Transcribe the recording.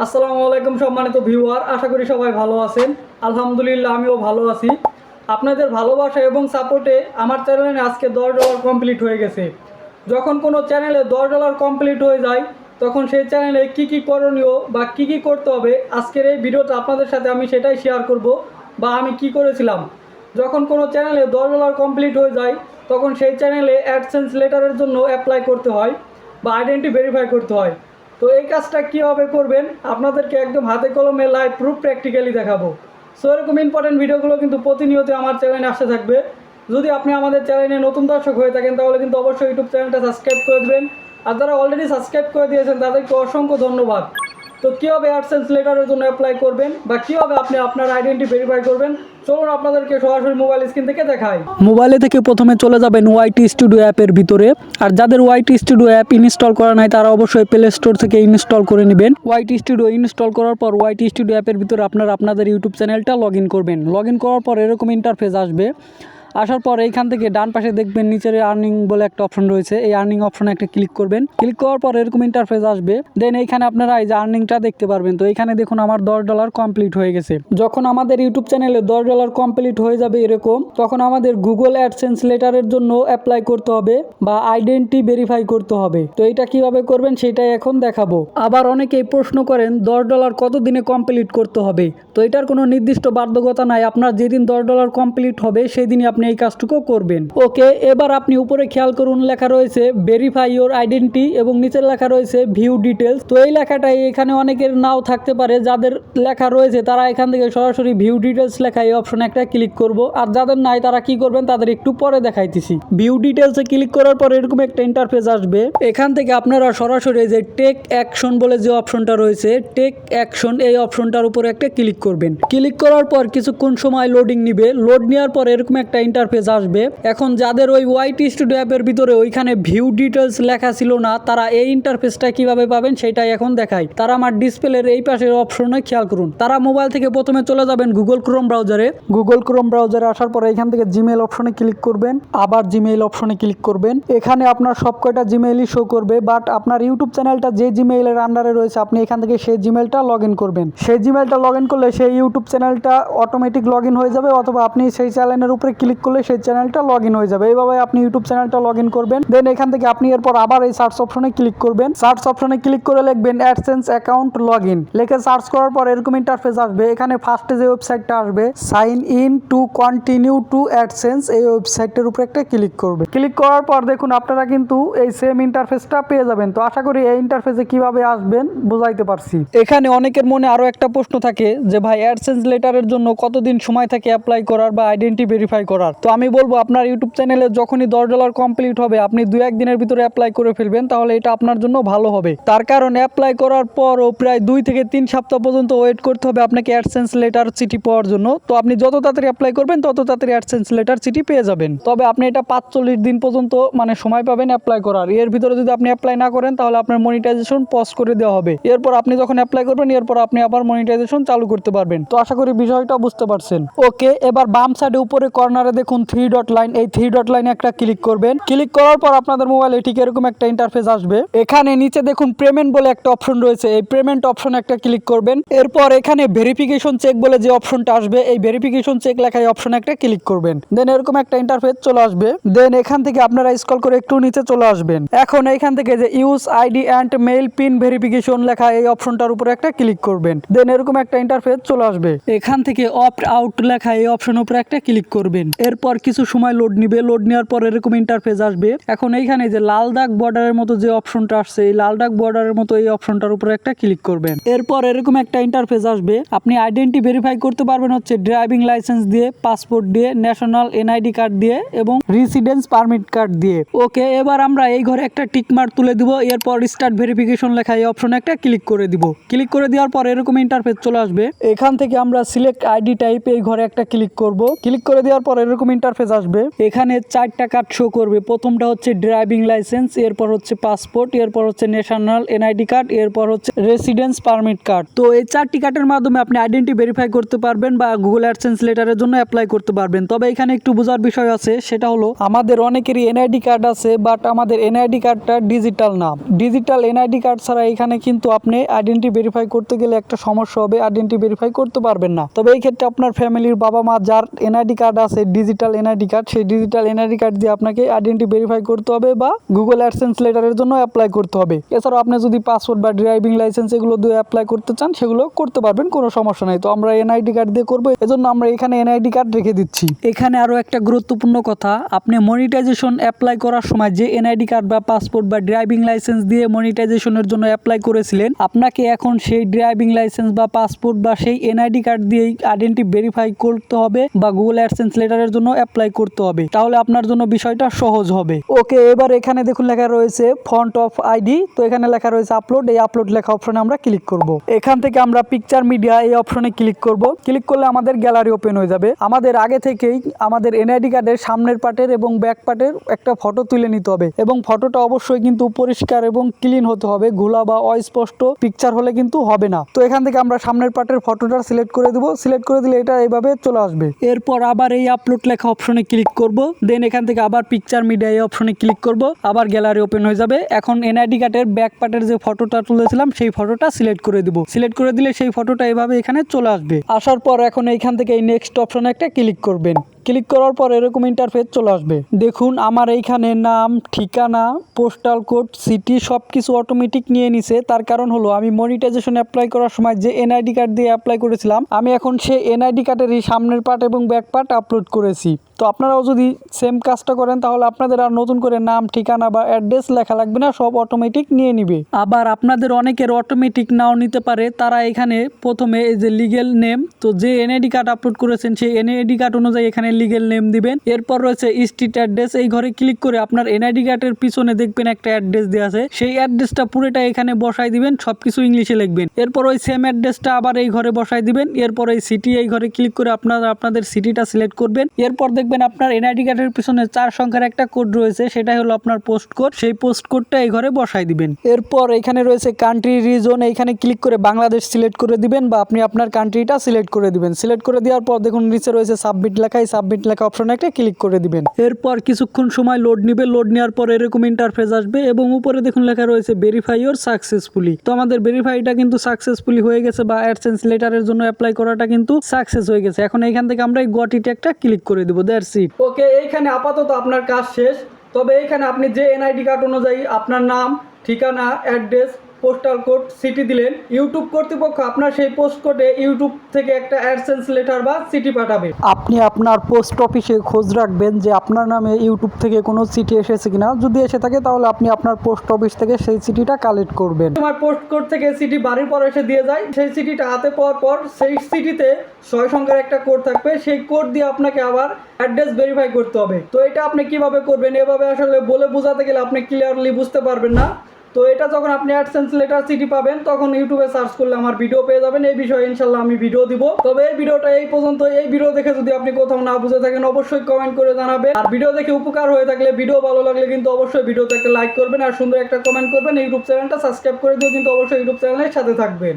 আসসালামু আলাইকুম সম্মানিত ভিউয়ার, আশা করি সবাই ভালো আছেন। আলহামদুলিল্লাহ, আমিও ভালো আছি। আপনাদের ভালোবাসা এবং সাপোর্টে আমার চ্যানেলে আজকে দশ ডলার কমপ্লিট হয়ে গেছে। যখন কোনো চ্যানেলে দশ ডলার কমপ্লিট হয়ে যায়, তখন সেই চ্যানেলে কি কি করণীয় বা কি কি করতে হবে, আজকের এই ভিডিওটা আপনাদের সাথে আমি সেটাই শেয়ার করব বা আমি কি করেছিলাম। যখন কোনো চ্যানেলে দশ ডলার কমপ্লিট হয়ে যায়, তখন সেই চ্যানেলে অ্যাডসেন্স লেটারের জন্য অ্যাপ্লাই করতে হয় বা আইডেন্টি ভেরিফাই করতে হয়। তো এই কাজটা কীভাবে করবেন? আপনাদেরকে একদম হাতে কলমে লাইভ প্রুফ প্র্যাকটিক্যালি দেখাবো। সো এরকম ইম্পর্টেন্ট ভিডিওগুলো কিন্তু প্রতিনিয়ত আমার চ্যানেলে আসতে থাকবে। যদি আপনি আমাদের চ্যানেলে নতুন দর্শক হয়ে থাকেন, তাহলে কিন্তু অবশ্যই ইউটিউব চ্যানেলটা সাবস্ক্রাইব করে দেবেন। আর যারা অলরেডি সাবস্ক্রাইব করে দিয়েছেন, তাদেরকে অসংখ্য ধন্যবাদ। তো কীভাবে অ্যাডসেন্স লেটারের জন্য অ্যাপ্লাই করবেন বা কীভাবে আপনি আপনার আইডেন্টি ভেরিফাই করবেন? চলুন আপনাদেরকে সরাসরি মোবাইল স্ক্রিন থেকে দেখাই। মোবাইলে থেকে প্রথমে চলে যাবেন ওয়াইটি স্টুডিও অ্যাপের ভিতরে। আর যাদের ওয়াইটি স্টুডিও অ্যাপ ইনস্টল করা নাই, তারা অবশ্যই প্লে স্টোর থেকে ইনস্টল করে নেবেন। ওয়াইটি স্টুডিও ইনস্টল করার পর ওয়াইটি স্টুডিও অ্যাপের ভিতরে আপনারা আপনাদের ইউটিউব চ্যানেলটা লগ করবেন। লগ করার পর এরকম ইন্টারফেস আসবে। আসার পর এইখান থেকে ডান পাশে দেখবেন নিচের আর্নিং বলে একটা অপশন রয়েছে। এই আর্নিং অপশনে একটা ক্লিক করবেন। ক্লিক করার পর এরকম ইন্টারফেস আসবে। দেন এইখানে আপনারা এই যে আর্নিংটা দেখতে পারবেন। তো এখানে দেখুন আমার দশ ডলার কমপ্লিট হয়ে গেছে। যখন আমাদের ইউটিউব চ্যানেলে দশ ডলার কমপ্লিট হয়ে যাবে এরকম, তখন আমাদের গুগল অ্যাডসেন্স লেটারের জন্য অ্যাপ্লাই করতে হবে বা আইডেন্টি ভেরিফাই করতে হবে। তো এটা কীভাবে করবেন সেটাই এখন দেখাবো। আবার অনেকেই প্রশ্ন করেন, দশ ডলার কত দিনে কমপ্লিট করতে হবে? তো এটার কোনো নির্দিষ্ট বাধ্যকতা নাই। আপনার যেদিন দশ ডলার কমপ্লিট হবে সেই দিনই আপনি এই কাজটুকু করবেন। ওকে, এবার আপনি উপরে খেয়াল করুন, লেখা রয়েছে ভেরিফাই ইওর আইডেন্টি এবং নিচের লেখা রয়েছে ভিউ ডিটেলস তো এই লেখাটাই এখানে অনেকের নাও থাকতে পারে, যাদের লেখা রয়েছে, তারা এখান থেকে সরাসরি ভিউ ডিটেলস লেখা এই অপশনে একটা ক্লিক করব। আর যাদের নাই, তারা কি করবেন, তাদের একটু পরে দেখাইতেছি। ভিউ ডিটেলসে ক্লিক করার পর এরকম একটা ইন্টারফেস আসবে। এখান থেকে আপনারা সরাসরি যে টেক অ্যাকশন বলে যে অপশনটা রয়েছে টেক অ্যাকশন এই অপশনটার উপরে একটা ক্লিক করবেন। ক্লিক করার পর কিছুক্ষণ সময় লোডিং নিবে। লোড নেওয়ার পর এরকম একটা ইন্টারফেস আসবে। এখন যাদের ওই ওয়াইটি স্টুডিও অ্যাপের ভিতরে ওইখানে ভিউ ডিটেলস লেখা ছিল না, তারা এই ইন্টারফেসটা কীভাবে পাবেন সেটাই এখন দেখাই। তারা আমার ডিসপ্লের এই পাশের অপশনে খেয়াল করুন। তারা মোবাইল থেকে প্রথমে চলে যাবেন গুগল ক্রোম ব্রাউজারে গুগল ক্রোম ব্রাউজারে আসার পরে এখান থেকে জিমেল অপশনে ক্লিক করবেন। আবার জিমেইল অপশনে ক্লিক করবেন। এখানে আপনার সব কয়টা জিমেইলই শো করবে বাট আপনার ইউটিউব চ্যানেলটা যে জিমেইলের আন্ডারে রয়েছে, আপনি এখান থেকে সেই জিমেলটা লগ ইন করবেন। সেই জিমেলটা লগ ইন করলে সেই ইউটিউব চ্যানেলটা অটোমেটিক লগ ইন হয়ে যাবে, অথবা আপনি সেই চ্যানেলের উপরে ক্লিক করলে সেই চ্যানেলটা লগ হয়ে যাবে। এইভাবে আপনি ইউটিউব চ্যানেলটা লগ করবেন। দেন এখান থেকে আপনি এরপর আবার এই সার্চ অপশনে ক্লিক করবেন। সার্চ অপশনে ক্লিক করে লিখবেন অ্যাডসেন্স অ্যাকাউন্ট লগ লিখে সার্চ করার পর এরকম ইন্টারফেস আসবে। এখানে ফার্স্টে যে ওয়েবসাইটটা আসবে sign in to continue to AdSense এই ওয়েবসাইটের উপরে একটা ক্লিক করবে। ক্লিক করার পর দেখুন আপনারা কিন্তু এই সেম ইন্টারফেসটা পেয়ে যাবেন। তো আশা করি এই ইন্টারফেসে কীভাবে আসবেন বোঝাইতে পারছি। এখানে অনেকের মনে আরও একটা প্রশ্ন থাকে যে, ভাই অ্যাডসেন্স লেটারের জন্য কতদিন সময় থাকে অ্যাপ্লাই করার বা আইডেন্টি ভেরিফাই করার? তো আমি বলব আপনার ইউটিউব চ্যানেলে যখনই দশ ডলার কমপ্লিট হবে, আপনি দু একদিনের ভিতরে অ্যাপ্লাই করে ফেলবেন, তাহলে এটা আপনার জন্য ভালো হবে। তার কারণ অ্যাপ্লাই করার পরও প্রায় দুই থেকে তিন সপ্তাহ পর্যন্ত ওয়েট করতে হবে আপনাকে অ্যাডসেন্স লেটার চিঠি পাওয়ার জন্য। তো আপনি যত তাড়াতাড়ি অ্যাপ্লাই করবেন, তত তাড়াতাড়ি অ্যাডসেন্স লেটার চিঠি পেয়ে যাবেন। তবে আপনি এটা পাঁচচল্লিশ দিন পর্যন্ত মানে সময় পাবেন অ্যাপ্লাই করার। এর ভিতরে যদি আপনি অ্যাপ্লাই না করেন, তাহলে আপনার মনিটাইজেশন পজ করে দেওয়া হবে। এরপর আপনি যখন অ্যাপ্লাই করবেন, এরপর আপনি আবার মনিটাইজেশন চালু করতে পারবেন। তো আশা করি বিষয়টা বুঝতে পারছেন। ওকে, এবার বাম সাইডে উপরে কর্নারে দেখুন থ্রি ডট লাইন এই থ্রি ডট লাইনে একটা ক্লিক করবেন। ক্লিক করার পর আপনাদের মোবাইলে ঠিক এরকম একটা ইন্টারফেস আসবে। এখানে নিচে দেখুন পেমেন্ট বলে একটা অপশন রয়েছে। এই পেমেন্ট অপশন একটা ক্লিক করবেন। এরপর এখানে ভেরিফিকেশন চেক বলে যে অপশনটা আসবে, এই ভেরিফিকেশন চেক লেখা এই অপশন একটা ক্লিক করবেন। দেন এরকম একটা ইন্টারফেস চলে আসবে। দেন এখান থেকে আপনারা স্ক্রল করে একটু নিচে চলে আসবেন। এখন এখান থেকে যে use ID and mail PIN verification লেখা, এই অপশনটার উপরে একটা ক্লিক করবেন। দেন এরকম একটা ইন্টারফেস চলে আসবে। এখান থেকে অপ্ট আউট লেখা, এই অপশন উপরে একটা ক্লিক করবেন। এরপর কিছু সময় লোড নিবে। লোড নেওয়ার পর এরকম ইন্টারফেস আসবে। এখন এইখানে যে লাল দাগ বর্ডারের মতো যে অপশনটা আসছে, এই লাল দাগ বর্ডারের মতো এই অপশনটার উপরে একটা ক্লিক করবেন। এরপর এরকম একটা ইন্টারফেস আসবে। আপনি আইডেন্টি ভেরিফাই করতে পারবেন হচ্ছে ড্রাইভিং লাইসেন্স দিয়ে পাসপোর্ট দিয়ে ন্যাশনাল এনআইডি কার্ড দিয়ে এবং রেসিডেন্স পারমিট কার্ড দিয়ে। ওকে এবার আমরা এই ঘরে একটা টিক মার্ক তুলে দিব। এরপর স্টার্ট ভেরিফিকেশন লেখা এই অপশনে একটা ক্লিক করে দিব। ক্লিক করে দেওয়ার পর এরকম ইন্টারফেস চলে আসবে। এখান থেকে আমরা সিলেক্ট আইডি টাইপ এই ঘরে একটা ক্লিক করব। ক্লিক করে দেওয়ার পর এরকম ইন্টারফেস আসবে। এখানে চারটা কার্ড শো করবে। প্রথমটা হচ্ছে ড্রাইভিং লাইসেন্স এরপর হচ্ছে পাসপোর্ট এরপর হচ্ছে ন্যাশনাল এনআইডি কার্ড এরপর হচ্ছে রেসিডেন্স পারমিট কার্ড তো এই চারটি কার্ডের মাধ্যমে আপনি আইডেন্টি ভেরিফাই করতে পারবেন বা গুগল অ্যাডসেন্স লেটারের জন্য অ্যাপ্লাই করতে পারবেন। তবে এখানে একটু বোঝার বিষয় আছে, সেটা হলো আমাদের অনেকেরই এনআইডি কার্ড আছে বাট আমাদের এনআইডি কার্ডটা ডিজিটাল না। ডিজিটাল এনআইডি কার্ড ছাড়া এখানে কিন্তু আপনি আইডেন্টি ভেরিফাই করতে গেলে একটা সমস্যা হবে। আইডেন্টি ভেরিফাই করতে পারবেন না। তবে এই ক্ষেত্রে আপনার ফ্যামিলির বাবা মা যার এনআইডি কার্ড আছে ডিজিটাল এনআইডি কার্ড সেই ডিজিটাল এনআইডি কার্ড দিয়ে আপনাকে আইডেন্টি ভেরিফাই করতে হবে বা গুগল অ্যাডসেন্স লেটারের জন্য অ্যাপ্লাই করতে হবে। এছাড়াও আপনি যদি পাসপোর্ট বা ড্রাইভিং লাইসেন্স এগুলো দিয়ে অ্যাপ্লাই করতে চান, সেগুলো করতে পারবেন, কোনো সমস্যা নেই। তো আমরা এনআইডি কার্ড দিয়ে করব, এজন্য আমরা এখানে এনআইডি কার্ড রেখে দিচ্ছি। এখানে আরও একটা গুরুত্বপূর্ণ কথা, আপনি মনিটাইজেশন অ্যাপ্লাই করার সময় যে এনআইডি কার্ড বা পাসপোর্ট বা ড্রাইভিং লাইসেন্স দিয়ে মনিটাইজেশনের জন্য অ্যাপ্লাই করেছিলেন, আপনাকে এখন সেই ড্রাইভিং লাইসেন্স বা পাসপোর্ট বা সেই এনআইডি কার্ড দিয়েই আইডেন্টি ভেরিফাই করতে হবে বা গুগল অ্যাডসেন্স লেটারের জন্য অ্যাপ্লাই করতে হবে। তাহলে আপনার জন্য বিষয়টা সহজ হবে। ওকে এবার এখানে দেখুন লেখা রয়েছে ফন্ট অফ আইডি তো এখানে লেখা রয়েছে আপলোড এই আপলোড লেখা অপশনে আমরা ক্লিক করব। এখান থেকে আমরা পিকচার মিডিয়া এই অপশনে ক্লিক করব। ক্লিক করলে আমাদের গ্যালারি ওপেন হয়ে যাবে। আমাদের আগে থেকেই আমাদের এনআইডি কার্ডের সামনের পার্টের এবং ব্যাক পার্টের একটা ফটো তুলে নিতে হবে। এবং ফটোটা অবশ্যই কিন্তু পরিষ্কার এবং ক্লিন হতে হবে। ঘোলা বা অস্পষ্ট পিকচার হলে কিন্তু হবে না। তো এখান থেকে আমরা সামনের পার্টের ফটোটা সিলেক্ট করে দেবো। সিলেক্ট করে দিলে এটা এইভাবে চলে আসবে। এরপর আবার এই আপলোড লেখা অপশনে ক্লিক করব দেন এখান থেকে আবার পিকচার মিডিয়া এই অপশনে ক্লিক করব, আবার গ্যালারি ওপেন হয়ে যাবে। এখন এনআইডি কার্ডের ব্যাক পার্টের যে ফটোটা তুলেছিলাম, সেই ফটোটা সিলেক্ট করে দিব। সিলেক্ট করে দিলে সেই ফটোটা এভাবে এখানে চলে আসবে। আসার পর এখন এইখান থেকে এই নেক্সট অপশনে একটা ক্লিক করবেন। ক্লিক করার পর এরকম ইন্টারফেস চলে আসবে। দেখুন, আমার এইখানে নাম, ঠিকানা পোস্টাল কোড সিটি সব কিছু অটোমেটিক নিয়ে নিছে। তার কারণ হলো, আমি মনিটাইজেশন অ্যাপ্লাই করার সময় যে এনআইডি কার্ড দিয়ে অ্যাপ্লাই করেছিলাম, আমি এখন সেই এনআইডি কার্ডেরই সামনের পার্ট এবং ব্যাক পার্ট আপলোড করেছি। তো আপনারাও যদি সেম কাজটা করেন, তাহলে আপনাদের আর নতুন করে নাম, ঠিকানা বা অ্যাড্রেস লেখা লাগবে না, সব অটোমেটিক নিয়ে নিবে। আবার আপনাদের অনেকের অটোমেটিক নাও নিতে পারে। তারা এখানে প্রথমে এই যে লিগেল নেম তো যে এনআইডি কার্ড আপলোড করেছেন, সেই এনআইডি কার্ড অনুযায়ী এখানে লিগেল নেম দিবেন। এরপর রয়েছে স্ট্রিট অ্যাড্রেস এই ঘরে ক্লিক করে আপনার এনআইডি কার্ডের পিছনে দেখবেন একটা অ্যাড্রেস দেওয়া আছে। সেই অ্যাড্রেসটা পুরোটা এখানে বসাই দিবেন, সবকিছু ইংলিশে লিখবেন। এরপর ওই সেম অ্যাড্রেসটা আবার এই ঘরে বসাই দিবেন। এরপর এই সিটি এই ঘরে ক্লিক করে আপনারা আপনাদের সিটিটা সিলেক্ট করবেন। এরপর দেখবেন আপনার এনআইডি কার্ডের পিছনে চার সংখ্যার একটা কোড রয়েছে সেটা হলো আপনার পোস্ট কোড সেই পোস্ট কোডটা এই ঘরে বসাই দিবেন। এরপর এখানে রয়েছে কান্ট্রি রিজন এইখানে ক্লিক করে বাংলাদেশ সিলেক্ট করে দিবেন বা আপনি আপনার কান্ট্রিটা সিলেক্ট করে দিবেন। সিলেক্ট করে দেওয়ার পর দেখুন নিচে রয়েছে সাবমিট লেখা। এই সাবমিট লেখা অপশনে একটা ক্লিক করে দিবেন। এরপর কিছুক্ষণ সময় লোড নিবে লোড নেওয়ার পর এরকম ইন্টারফেস আসবে এবং উপরে দেখুন লেখা রয়েছে ভেরিফাই ওর সাকসেসফুলি তো আমাদের ভেরিফাইটা কিন্তু সাকসেসফুলি হয়ে গেছে বা অ্যাডসেন্স লেটারের জন্য অ্যাপ্লাই করাটা কিন্তু সাকসেস হয়ে গেছে। এখন এইখান থেকে আমরা এই গটিটা একটা ক্লিক করে দিব দ্যাটস ইট ওকে এইখানে আপাতত আপনার কাজ শেষ। তবে এইখানে আপনি যে এনআইডি কার্ড অনুযায়ী আপনার নাম ঠিকানা অ্যাড্রেস পোস্টাল কোড সিটি দিলেন। ইউটিউব কর্তৃপক্ষ আপনার সেই পোস্ট কোডে ইউটিউব থেকে একটা অ্যাডসেন্স লেটার বা সিটি পাঠাবে। আপনি আপনার পোস্ট অফিসে খোঁজ রাখবেন যে আপনার নামে ইউটিউব থেকে কোনো চিঠি এসেছে কিনা। যদি এসে থাকে তাহলে আপনি আপনার পোস্ট অফিস থেকে সেই চিঠিটা কালেক্ট করবেন। তোমার পোস্ট কোড থেকে সিটি বাড়ির পর এসে দিয়ে যায়। সেই সিটিটা হাতে পাওয়ার পর সেই সিটিতে ছয় সংখ্যার একটা কোড থাকবে। সেই কোড দিয়ে আপনাকে আবার অ্যাড্রেস ভেরিফাই করতে হবে। তো এটা আপনি কীভাবে করবেন? এভাবে আসলে বলে বোঝাতে গেলে আপনি ক্লিয়ারলি বুঝতে পারবেন না। তো এটা যখন আপনি অ্যাডসেন্স লেটার সিটি পাবেন, তখন ইউটিউবে সার্চ করলে আমার ভিডিও পেয়ে যাবেন। এই বিষয়ে ইনশাল্লাহ আমি ভিডিও দিব। তবে এই ভিডিওটা এই পর্যন্ত, এই ভিডিও দেখে যদি আপনি কোথাও না বুঝে থাকেন, অবশ্যই কমেন্ট করে জানাবেন। আর ভিডিও দেখে উপকার হয়ে থাকলে ভিডিও ভালো লাগলে কিন্তু অবশ্যই ভিডিওতে একটা লাইক করবেন। আর সুন্দর একটা কমেন্ট করবেন। ইউটিউব চ্যানেলটা সাবস্ক্রাইব করে দিয়ে কিন্তু অবশ্যই ইউটিউব চ্যানেলের সাথে থাকবেন।